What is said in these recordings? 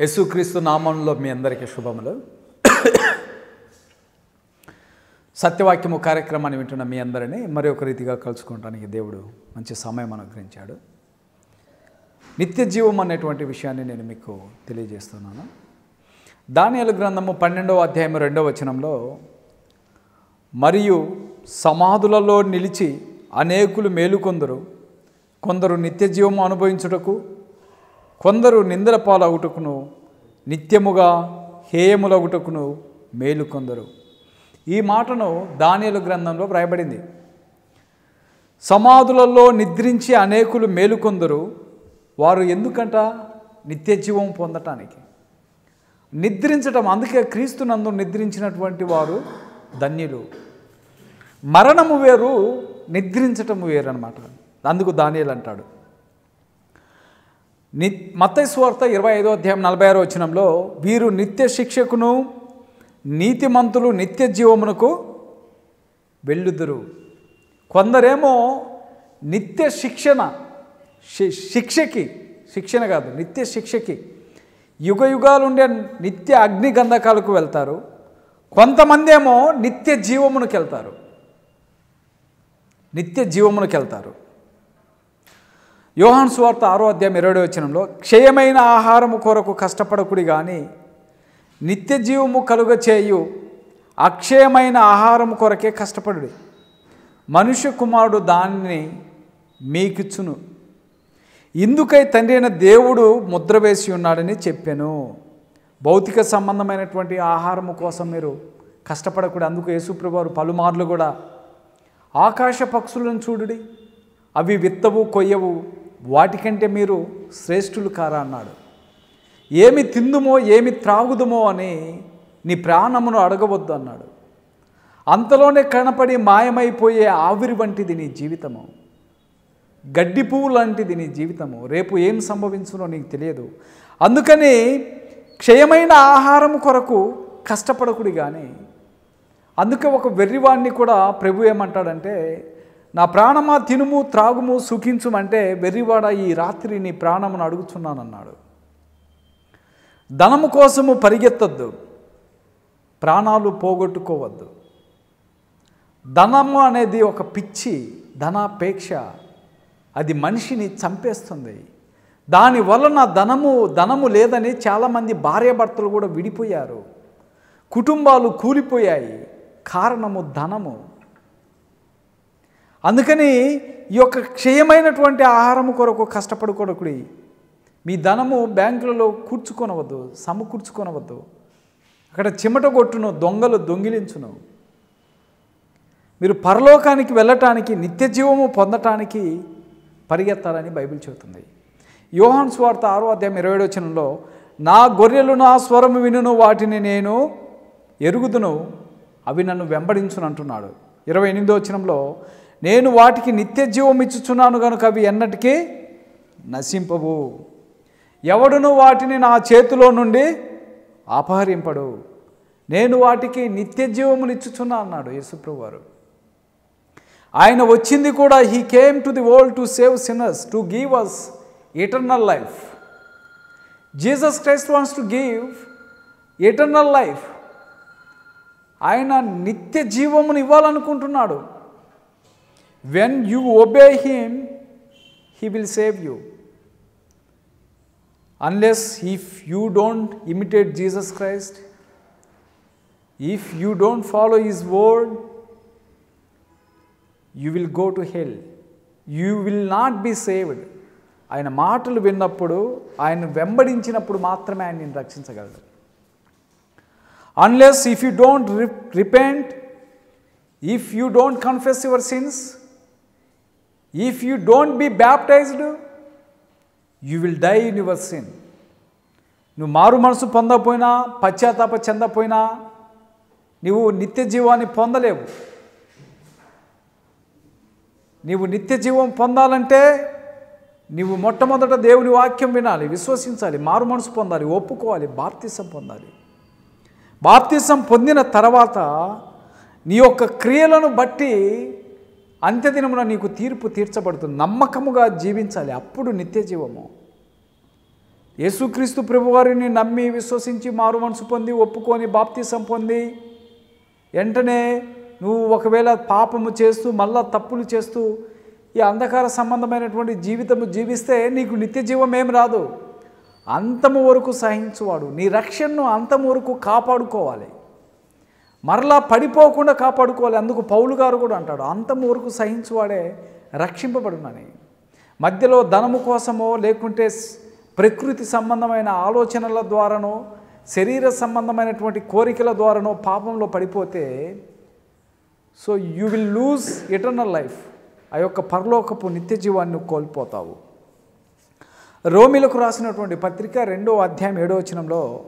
యేసుక్రీస్తు నామంలో మీ అందరికీ శుభములు. సత్యవాక్యము కార్యక్రమాన్ని వింటున్న మీ అందరినీ మరి ఒక రీతిగా కలుసుకోవడానికి దేవుడు మంచి సమయం అనుగ్రహించాడు. నిత్య జీవం అనేటువంటి విషయాన్ని నేను మీకు తెలియజేస్తున్నాను. దానియలు గ్రంథము పన్నెండవ అధ్యాయం రెండవ వచనంలో మరియు సమాధులలో నిలిచి అనేకులు మేలుకొందరు. కొందరు నిత్య జీవము అనుభవించుటకు కొందరు నిందల పాలగుటకును నిత్యముగా హేయములగుటకును మేలు కొందరు. ఈ మాటను దానియలు గ్రంథంలో వ్రాయబడింది. సమాధులలో నిద్రించి అనేకులు మేలుకొందరు వారు ఎందుకంట? నిత్య జీవం పొందటానికి. నిద్రించటం అందుకే క్రీస్తునందు నిద్రించినటువంటి వారు ధన్యులు. మరణము వేరు నిద్రించటము వేరు అనమాట అందుకు దానియలు అంటాడు. ని మత్తైస్వార్త ఇరవై ఐదో అధ్యాయం నలభై ఆరో వచనంలో వీరు నిత్య శిక్షకును నీతిమంతులు నిత్య జీవమునకు వెళ్ళుదురు. కొందరేమో నిత్య శిక్షణ శి- శిక్షకి శిక్షణ కాదు నిత్య శిక్షకి యుగ యుగాలుండే నిత్య అగ్ని గంధకాలకు వెళ్తారు. కొంతమంది ఏమో నిత్య జీవమునికి వెళ్తారు నిత్య జీవమునికి వెళ్తారు యోహాన్ సువార్త ఆరో అధ్యాయం ఇరవై వచనంలో క్షయమైన ఆహారము కొరకు కష్టపడకుడి కానీ నిత్య జీవము కలుగ చేయు అక్షయమైన ఆహారము కొరకే కష్టపడుడి. మనుష్య కుమారుడు దానిని మీకిచ్చును. ఇందుకై తండ్రి అయిన దేవుడు ముద్ర వేసి ఉన్నాడని చెప్పాను. భౌతిక సంబంధమైనటువంటి ఆహారము కోసం మీరు కష్టపడకూడదు అందుకు యేసుప్రభు వారు పలుమార్లు కూడా ఆకాశ పక్షులను చూడుడి. అవి విత్తవు కొయ్యవు వాటికంటే మీరు శ్రేష్ఠులు కారా అన్నాడు. ఏమి తిందుమో ఏమి త్రాగుదుమో అని నీ ప్రాణమును అడగవద్దు అన్నాడు. అంతలోనే కనపడి మాయమైపోయే ఆవిరి వంటిది నీ జీవితము. గడ్డి పువ్వు లాంటిది నీ జీవితము. రేపు ఏం సంభవించునో నీకు తెలియదు. అందుకని క్షయమైన ఆహారం కొరకు కష్టపడకుడి కానీ అందుకే ఒక వెర్రివాణ్ణి కూడా ప్రభు ఏమంటాడంటే నా ప్రాణమా తినుము త్రాగుము సుఖించుమంటే వెర్రివాడ ఈ రాత్రి నీ ప్రాణమును అడుగుతున్నానన్నాడు ధనము కోసము పరిగెత్తద్దు ప్రాణాలు పోగొట్టుకోవద్దు. ధనము అనేది ఒక పిచ్చి ధనాపేక్ష అది మనిషిని చంపేస్తుంది. దాని వలన ధనము ధనము లేదని చాలామంది భార్యాభర్తలు కూడా విడిపోయారు. కుటుంబాలు కూలిపోయాయి కారణము ధనము. అందుకని ఈ యొక్క క్షయమైనటువంటి ఆహారము కొరకు కష్టపడుకోడకుడి మీ ధనము బ్యాంకులలో కూర్చుకొనవద్దు సమకూర్చుకొనవద్దు. అక్కడ చిమట కొట్టును దొంగలు దొంగిలించును. మీరు పరలోకానికి వెళ్ళటానికి నిత్య జీవము పొందటానికి పరిగెత్తాలని బైబిల్ చెబుతుంది. యోహాన్ స్వార్త ఆరో అధ్యాయం ఇరవై ఏడు వచనంలో నా గొర్రెలు నా స్వరము వినును వాటిని నేను ఎరుగుదును అవి నన్ను వెంబడించును అంటున్నాడు. ఇరవై ఎనిమిదో వచనంలో నేను వాటికి నిత్య జీవం ఇచ్చుచున్నాను కనుక అవి ఎన్నటికీ నశింపవు. ఎవడును వాటిని నా చేతిలో నుండి అపహరింపడు. నేను వాటికి నిత్య జీవములు ఇచ్చుచున్నా అన్నాడు యేసుప్రభు వారు ఆయన వచ్చింది కూడా he came to the world to save sinners to give us eternal life Jesus Christ wants to give eternal life ఆయన నిత్య జీవమును ఇవ్వాలనుకుంటున్నాడు. when you obey him he will save you unless if you don't imitate Jesus Christ if you don't follow his word you will go to hell you will not be saved ఆయన మాటలు విన్నప్పుడు ఆయన వెంబడించినప్పుడు మాత్రమే ఆయన నిన్ను రక్షించగలడు unless if you don't repent if you don't confess your sins if you don't be baptised you will die in your sin నువ్వు మారు మనసు పొందకపోయినా పశ్చాత్తాప చెందకపోయినా నువ్వు నిత్య జీవాన్ని పొందలేవు. నీవు నిత్య జీవం పొందాలంటే నీవు మొట్టమొదట దేవుని వాక్యం వినాలి విశ్వసించాలి మారు మనసు పొందాలి ఒప్పుకోవాలి బాప్తిసం పొందాలి. బాప్తిసం పొందిన తర్వాత నీ యొక్క క్రియలను బట్టి అంత్యదినమున నీకు తీర్పు తీర్చబడుతుంది నమ్మకముగా జీవించాలి. అప్పుడు నిత్య జీవము. యేసుక్రీస్తు ప్రభువారిని నమ్మి విశ్వసించి మారు మనసు పొంది ఒప్పుకొని బాప్తీసం పొంది వెంటనే నువ్వు ఒకవేళ పాపము చేస్తూ మళ్ళా తప్పులు చేస్తూ ఈ అంధకార సంబంధమైనటువంటి జీవితము జీవిస్తే నీకు నిత్య జీవం ఏం రాదు. అంతము వరకు సహించువాడు. నీ రక్షణను అంతము వరకు కాపాడుకోవాలి. మరలా పడిపోకుండా కాపాడుకోవాలి అందుకు పౌలు గారు కూడా అంటాడు అంతము వరకు సహించువాడే రక్షింపబడునని. మధ్యలో ధనము కోసమో లేకుంటే ప్రకృతి సంబంధమైన ఆలోచనల ద్వారానో శరీర సంబంధమైనటువంటి కోరికల ద్వారానో పాపంలో పడిపోతే so you will lose eternal life. ఆ యొక్క పరలోకపు నిత్య జీవాన్ని కోల్పోతావు. రోమిలకు రాసినటువంటి పత్రిక రెండో అధ్యాయం ఏడో వచనంలో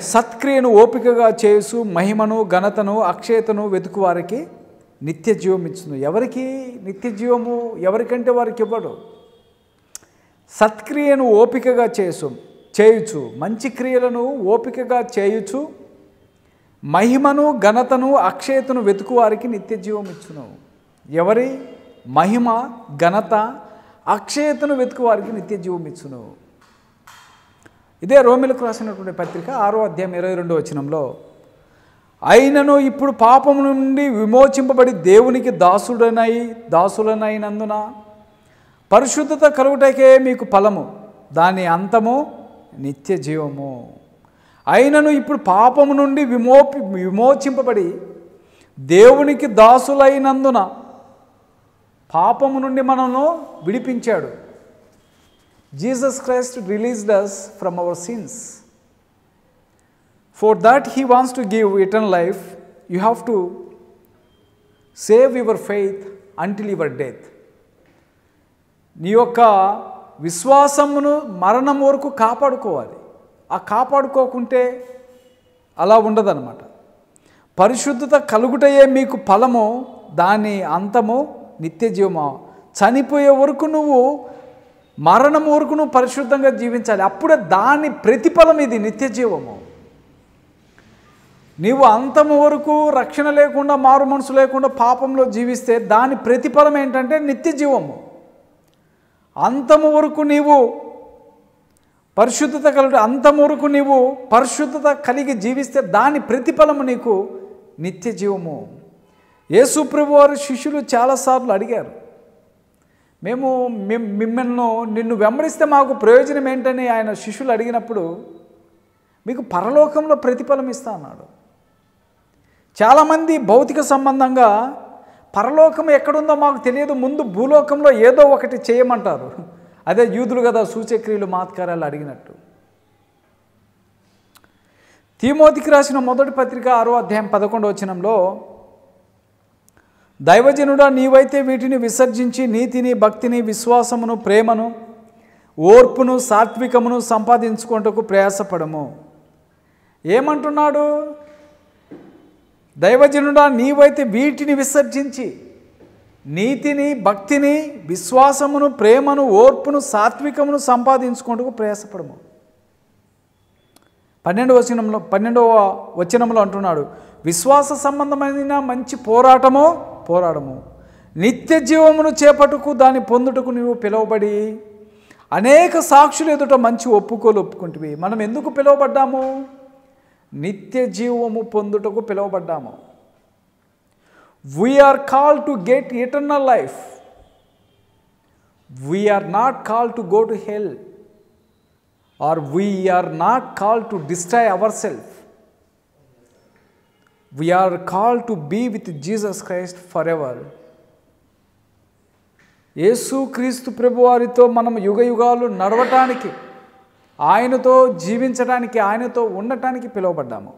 సత్క్రియను ఓపికగా చేసు మహిమను ఘనతను అక్షయతను వెతుకు వారికి నిత్య జీవం ఇచ్చును. ఎవరికి నిత్య జీవము? ఎవరికంటే వారికి ఇవ్వడు. సత్క్రియను ఓపికగా చేసు చేయుచు మంచి క్రియలను ఓపికగా చేయుచు మహిమను ఘనతను అక్షయతను వెతుకు వారికి నిత్య జీవం ఇచ్చును. ఎవరి? మహిమ ఘనత అక్షయతను వెతుకు వారికి నిత్య జీవం ఇచ్చును. ఇదే రోమిలకు రాసినటువంటి పత్రిక ఆరో అధ్యాయం ఇరవై రెండో వచనంలో అయినను ఇప్పుడు పాపము నుండి విమోచింపబడి దేవునికి దాసుడనై దాసులనైనందున పరిశుద్ధత కలుగుటకే మీకు ఫలము దాని అంతము నిత్య జీవము. అయినను ఇప్పుడు పాపము నుండి విమోపి విమోచింపబడి దేవునికి దాసులైనందున పాపము నుండి మనను విడిపించాడు. Jesus Christ released us from our sins for that he wants to give eternal life you have to save your faith until your death నీ యొక్క విశ్వాసమును మరణం వరకు కాపాడుకోవాలి. ఆ కాపాడుకోకుంటే అలా ఉండదన్నమాట. పరిశుద్ధత కలుగుటయే మీకు ఫలము దాని అంతము నిత్య జీవము చనిపోయే వరకు నువ్వు మరణం వరకు నువ్వు పరిశుద్ధంగా జీవించాలి. అప్పుడే దాని ప్రతిఫలం ఇది నిత్య జీవము. నీవు అంతము వరకు రక్షణ లేకుండా మారు మనసు లేకుండా పాపంలో జీవిస్తే దాని ప్రతిఫలం ఏంటంటే నిత్య జీవము. అంతము వరకు నీవు పరిశుద్ధత కలుగు అంతము వరకు నీవు పరిశుద్ధత కలిగి జీవిస్తే దాని ప్రతిఫలము నీకు నిత్య జీవము. యేసుప్రభు వారి శిష్యులు చాలాసార్లు అడిగారు మేము మిమ్- మిమ్మల్ని నిన్ను వెంబడిస్తే మాకు ప్రయోజనం ఏంటని ఆయన శిష్యులు అడిగినప్పుడు మీకు పరలోకంలో ప్రతిఫలం ఇస్తా అన్నాడు. చాలామంది భౌతిక సంబంధంగా పరలోకం ఎక్కడుందో మాకు తెలియదు ముందు భూలోకంలో ఏదో ఒకటి చేయమంటారు. అదే యూదులు కదా సూచక్రియలు మాత్కారాలు అడిగినట్టు. తీమోతికి రాసిన మొదటి పత్రిక ఆరో అధ్యాయం పదకొండు వచనంలో దైవజనుడా నీవైతే వీటిని విసర్జించి నీతిని భక్తిని విశ్వాసమును ప్రేమను ఓర్పును సాత్వికమును సంపాదించుకుంటకు ప్రయాసపడము. ఏమంటున్నాడు? దైవజనుడా నీవైతే వీటిని విసర్జించి నీతిని భక్తిని విశ్వాసమును ప్రేమను ఓర్పును సాత్వికమును సంపాదించుకుంటూ ప్రయాసపడము. పన్నెండవ వచనంలో పన్నెండవ వచనంలో అంటున్నాడు విశ్వాస సంబంధమైన మంచి పోరాటము పోరాడము. నిత్య జీవమును చేపట్టుకు దాన్ని పొందుటకు నీవు పిలువబడి అనేక సాక్షులు ఎదుట మంచి ఒప్పుకోలు ఒప్పుకుంటువి. మనం ఎందుకు పిలువబడ్డాము? నిత్య జీవము పొందుటకు పిలువబడ్డాము. We are call to get eternal life we are not call to go to hell or we are not call to destroy our self we are call to be with Jesus Christ for ever Yesu Kristu ప్రభువారితో మనం యుగ యుగాలు నడవటానికి ఆయనతో జీవించడానికి ఆయనతో ఉండటానికి పిలువబడ్డాము.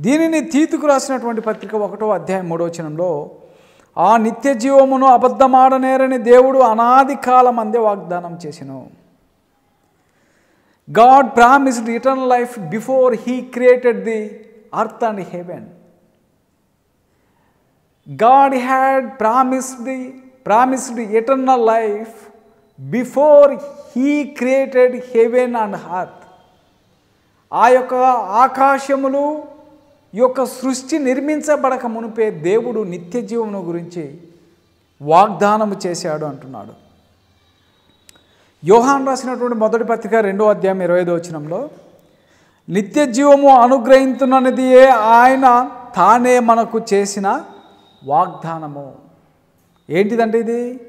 దీనిని తీతుకు రాసినటువంటి పత్రిక ఒకటో అధ్యాయం మూడవచనంలో ఆ నిత్య జీవమును అబద్ధమాడనేరని దేవుడు అనాది కాలం అందే వాగ్దానం చేసెను. God promised eternal life before he created the earth and heaven God had promised the promised eternal life before he created heaven and earth. ఆ యొక్క ఆకాశములు యొక్క సృష్టి నిర్మించబడక మునిపే దేవుడు నిత్య జీవమును గురించి వాగ్దానము చేశాడు అంటున్నాడు యోహాన్ రాసినటువంటి మొదటి పత్రిక రెండో అధ్యాయం ఇరవై ఐదో వచనంలో నిత్య జీవము అనుగ్రహించున్నది ఆయన తానే మనకు చేసిన వాగ్దానము. ఏంటిదంటే ఇది?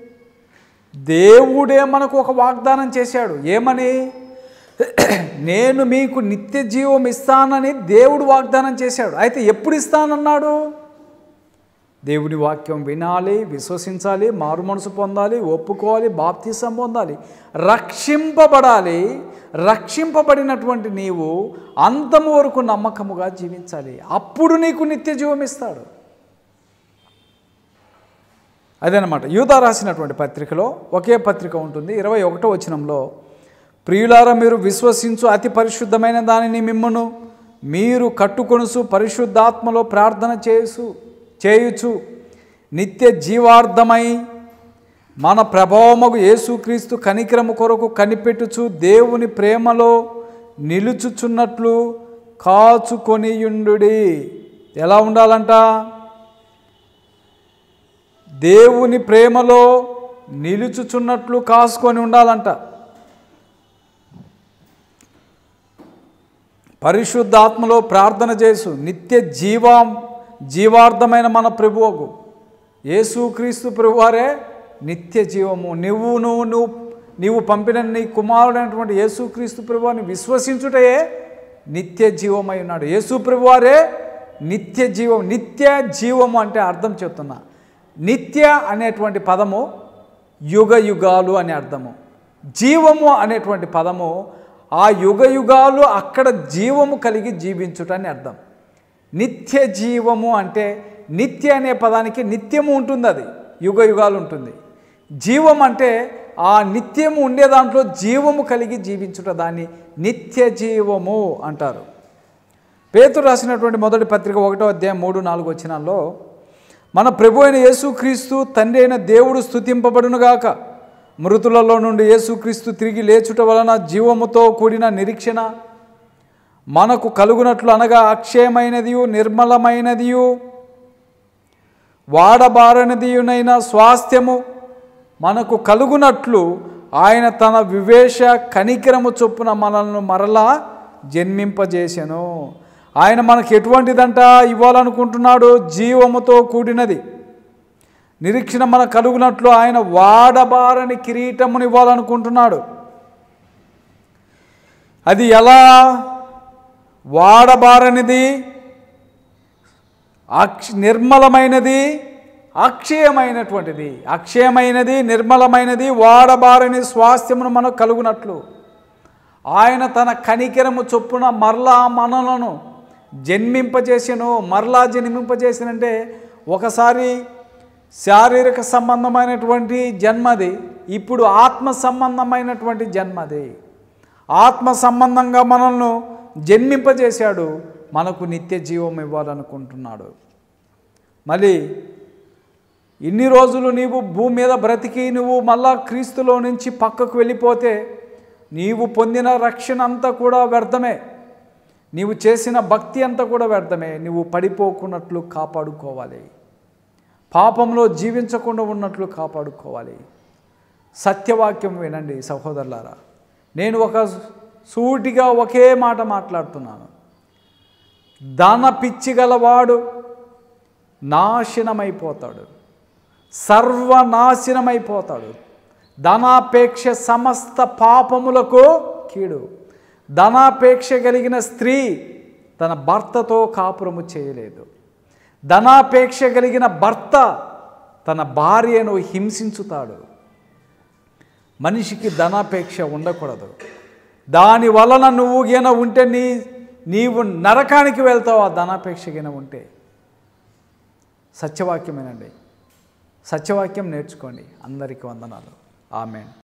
దేవుడే మనకు ఒక వాగ్దానం చేశాడు. ఏమని? నేను మీకు నిత్య జీవం ఇస్తానని దేవుడు వాగ్దానం చేశాడు. అయితే ఎప్పుడు ఇస్తానన్నాడు? దేవుని వాక్యం వినాలి విశ్వసించాలి మారు మనసు పొందాలి ఒప్పుకోవాలి బాప్తిసం పొందాలి. రక్షింపబడాలి రక్షింపబడినటువంటి నీవు అంతము వరకు నమ్మకముగా జీవించాలి. అప్పుడు నీకు నిత్య జీవం ఇస్తాడు. అదేనమాట. యూత రాసినటువంటి పత్రికలో ఒకే పత్రిక ఉంటుంది. ఇరవై ఒకటో వచనంలో ప్రియులారా మీరు విశ్వసించు అతి పరిశుద్ధమైన దానిని మిమ్మను మీరు కట్టుకొనుసు పరిశుద్ధాత్మలో ప్రార్థన చేసు చేయుచు నిత్య జీవార్థమై మన ప్రభావముకు యేసుక్రీస్తు కనికరము కొరకు కనిపెట్టుచు దేవుని ప్రేమలో నిలుచుచున్నట్లు కాచుకొనియుండుడి. ఎలా ఉండాలంట? దేవుని ప్రేమలో నిలుచుచున్నట్లు కాసుకొని ఉండాలంట. పరిశుద్ధాత్మలో ప్రార్థన చేసు. నిత్య జీవం జీవార్థమైన మన ప్రభువుకు. యేసుక్రీస్తు ప్రభువారే నిత్య జీవము. నువ్వు నువ్వు నువ్వు నీవు పంపిన నీ కుమారుడైనటువంటి యేసుక్రీస్తు ప్రభువారిని విశ్వసించుటయే నిత్య జీవమై ఉన్నాడు. యేసు ప్రభువారే నిత్య జీవం నిత్య జీవము అంటే అర్థం చెప్తున్నా. నిత్య అనేటువంటి పదము యుగ యుగాలు అనే అర్థము. జీవము అనేటువంటి పదము ఆ యుగ యుగాలు అక్కడ జీవము కలిగి జీవించుట అని అర్థం. నిత్య జీవము అంటే నిత్య అనే పదానికి నిత్యము ఉంటుంది అది యుగ యుగాలు ఉంటుంది. జీవం అంటే ఆ నిత్యము ఉండే దాంట్లో జీవము కలిగి జీవించుట దాన్ని నిత్య జీవము అంటారు. పేతురు రాసినటువంటి మొదటి పత్రిక ఒకటో అధ్యాయం మూడు నాలుగు వచ్చినాల్లో మన ప్రభు అయిన యేసుక్రీస్తు తండ్రి అయిన దేవుడు స్థుతింపబడునుగాక మృతులలో నుండి యేసుక్రీస్తు తిరిగి లేచుట వలన జీవముతో కూడిన నిరీక్షణ మనకు కలుగునట్లు అనగా అక్షయమైనదియు నిర్మలమైనదియు వాడబారనిదియునైన స్వాస్థ్యము మనకు కలుగునట్లు ఆయన తన వివేష కనికరము చొప్పున మనల్ని మరలా జన్మింపజేసెను. ఆయన మనకు ఎటువంటిదంట ఇవ్వాలనుకుంటున్నాడు? జీవముతో కూడినది. నిరీక్షణ మన కలుగునట్లు ఆయన వాడబారని కిరీటముని ఇవ్వాలనుకుంటున్నాడు అది ఎలా? వాడబారనిది అక్ష నిర్మలమైనది అక్షయమైనటువంటిది అక్షయమైనది నిర్మలమైనది వాడబారని స్వాస్థ్యమును మనకు కలుగునట్లు. ఆయన తన కనికరము చొప్పున మరలా మనలను జన్మింపజేసెను. మరలా జన్మింపజేసినంటే ఒకసారి శారీరక సంబంధమైనటువంటి జన్మది ఇప్పుడు ఆత్మ సంబంధమైనటువంటి జన్మది. ఆత్మ సంబంధంగా మనల్ని జన్మింపజేశాడు మనకు నిత్య జీవం ఇవ్వాలనుకుంటున్నాడు. మళ్ళీ ఇన్ని రోజులు నీవు భూమి మీద బ్రతికి నువ్వు మళ్ళా క్రీస్తులో నుంచి పక్కకు వెళ్ళిపోతే నీవు పొందిన రక్షణ అంతా కూడా వ్యర్థమే. నీవు చేసిన భక్తి అంతా కూడా వ్యర్థమే. నువ్వు పడిపోకున్నట్లు కాపాడుకోవాలి. పాపంలో జీవించకుండా ఉన్నట్లు కాపాడుకోవాలి. సత్యవాక్యం వినండి సహోదరులారా. నేను ఒక సూటిగా ఒకే మాట మాట్లాడుతున్నాను. ధన పిచ్చి గలవాడు నాశనమైపోతాడు. సర్వనాశనమైపోతాడు. ధనాపేక్ష సమస్త పాపములకు కీడు. ధనాపేక్ష కలిగిన స్త్రీ తన భర్తతో కాపురము చేయలేదు. ధనాపేక్ష కలిగిన భర్త తన భార్యను హింసించుతాడు. మనిషికి ధనాపేక్ష ఉండకూడదు. దాని వలన నువ్వు గిన ఉంటే నీ నీవు నరకానికి వెళ్తావు ఆ ధనాపేక్ష గిన ఉంటే. సత్యవాక్యమేనండి. సత్యవాక్యం నేర్చుకోండి. అందరికీ వందనాలు. ఆమెన్.